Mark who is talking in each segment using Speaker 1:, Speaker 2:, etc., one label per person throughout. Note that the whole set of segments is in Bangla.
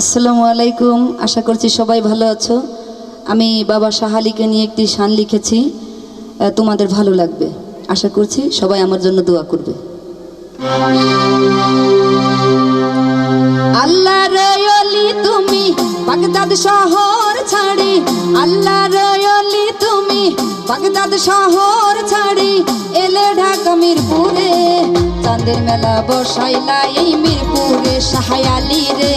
Speaker 1: আসসালামু আলাইকুম, আশা করছি সবাই ভালো আছো। আমি বাবা শাহালিকে নিয়ে একটি শান লিখেছি তোমাদের ভালো লাগবে। আশা করছি সবাই আমার জন্য দোয়া করবে। আল্লাহ রয়লি তুমি বাগদাদ শহর ছাড়ি আল্লাহ রয়লি তুমি বাগদাদ শহর ছাড়ি, এলে ঢাকা মিরপুরে। চাঁদের মেলা বসাইলা এই মিরপুরে সাহায়ালি রে।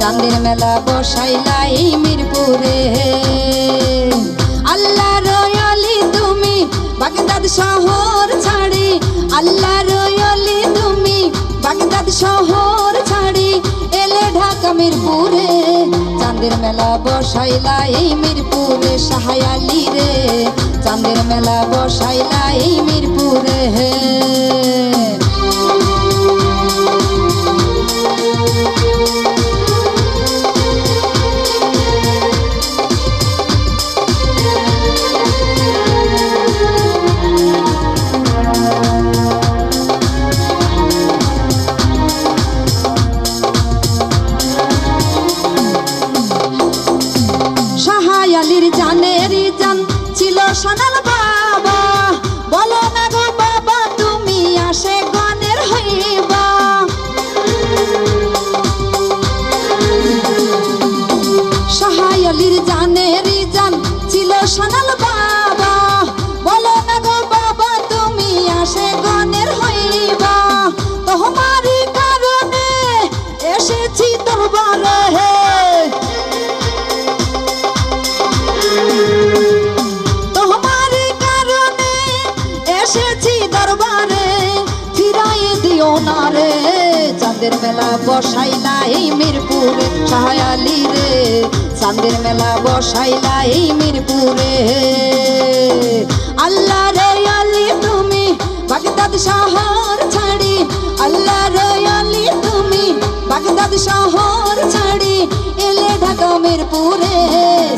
Speaker 1: চাঁদের মেলা বসাইলা এই মিরপুরে। আল্লাহ রয়লি তুমি বাগদাদ শহর ছাড়ি। আল্লাহ রয়লি তুমি বাগদাদ শহর ছাড়ি। এলে ঢাকা মিরপুরে চাঁদের মেলা বসাইলা এই মিরপুরে সাহায়ালি রে। চাঁদের মেলা বসাইলা এই মিরপুরে। হে সোনাল বাবা। বলো না গো বাবা, তুমি আসে গণের হইবা। সাহায়ালির জানের জান ছিল সোনাল বাবা দিও চাঁদের মেলা বসাইলা এই মিরপুরে। সাহায়ালি রে, চাঁদের মেলা বসাইলা এই মিরপুরে। আল্লাহ রে আলি, তুমি বাগদাদ শহর ছাড়ি। আল্লাহ রে আলি, তুমি বাগদাদ শহর ছাড়ি। এলে ঢাকা মিরপুরে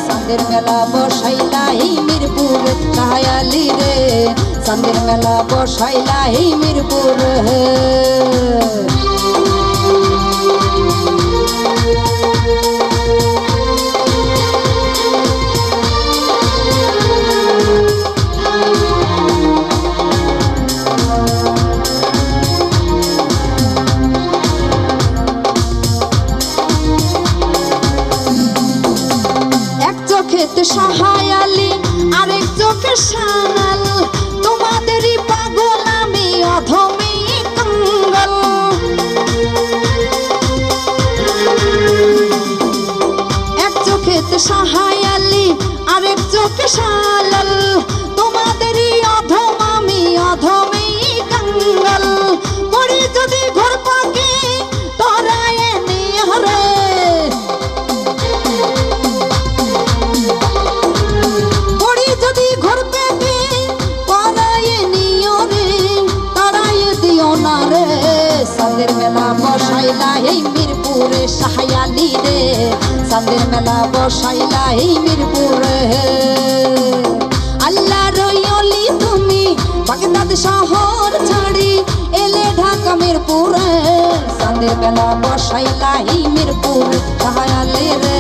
Speaker 1: সান্দের মেলা বসাইলা এই মিরপুর। সাহায়ালি রে সান্দের মেলা বসাইলা এই মিরপুর। সহায়ালি আরেক চোখে সানাল চোখেতে সহায়ালি আরেক চোখে সাদের মেলা বসাইলা এই মিরপুরে। আল্লাহ রইলি তুমি বাগদাদ শহর ছাড়ি এলে ঢাকা মিরপুরে। সাদের মেলা বসাইলা এই মিরপুর সাহায়ালি রে?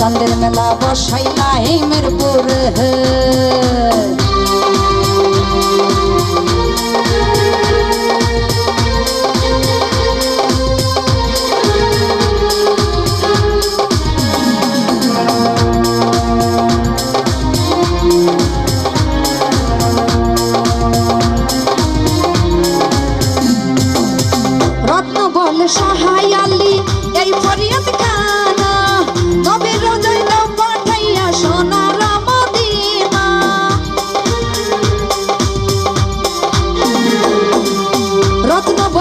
Speaker 1: সাদের মেলা বসাইলা এই মিরপুর। রত্ন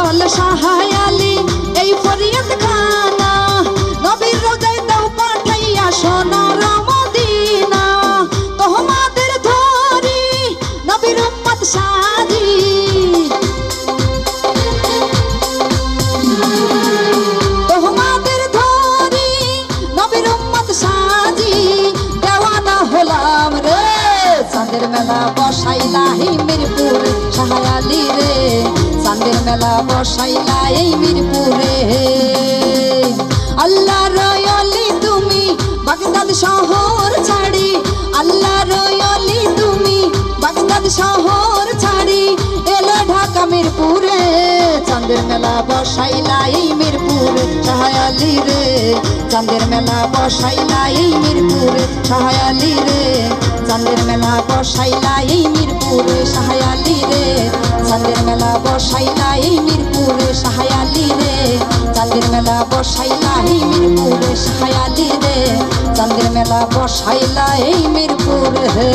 Speaker 1: বল সহায়ালি এই ফরিয়াদ কানা নবীর রোজাইল পাঠাইয়া সোনার মদিনা তোমাদের ধরি নবীর উম্মত সাজি। তোমাদের ধরি নবীর উম্মত সাজি। দেওয়ানা হলাম রে, চাঁদের মেলা বসাইলা এই মিরপুর সাহায়ালি রে। নাচের মেলা বসাইলা এই মিরপুরে। আল্লাহ রয়লি তুমি বাগদাদ শহর ছাড়ি। আল্লাহ রয়লি তুমি বাগদাদ শহর ছাড়ি। এলো ঢাকা মিরপুরে, চাঁদের মেলা বসাইলা এই মিরপুর। সহায়ালি রে, চাঁদের মেলা বসাইলা এই মিরপুরে। সহায়ালি রে, চাঁদের মেলা বসাইলা এই মিরপুরে। সহায়ালি রে, চাঁদের মেলা বসাইলা এই মিরপুরে। সহায়ালি রে, চাঁদের মেলা বসাইলা এই মিরপুরে। সহায়ালি রে, চাঁদের মেলা বসাইলা এই মিরপুরে।